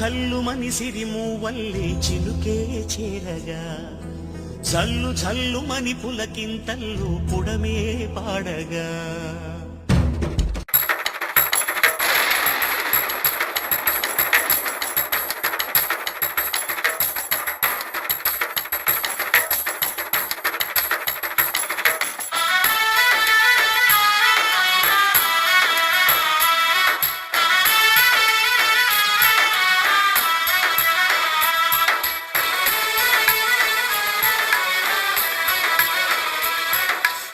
కల్లుమని సిరిమూవల్లి చిలుకే చేరగా. చల్లు చల్లుమణి పులకింతల్లు పుడమే పాడగా.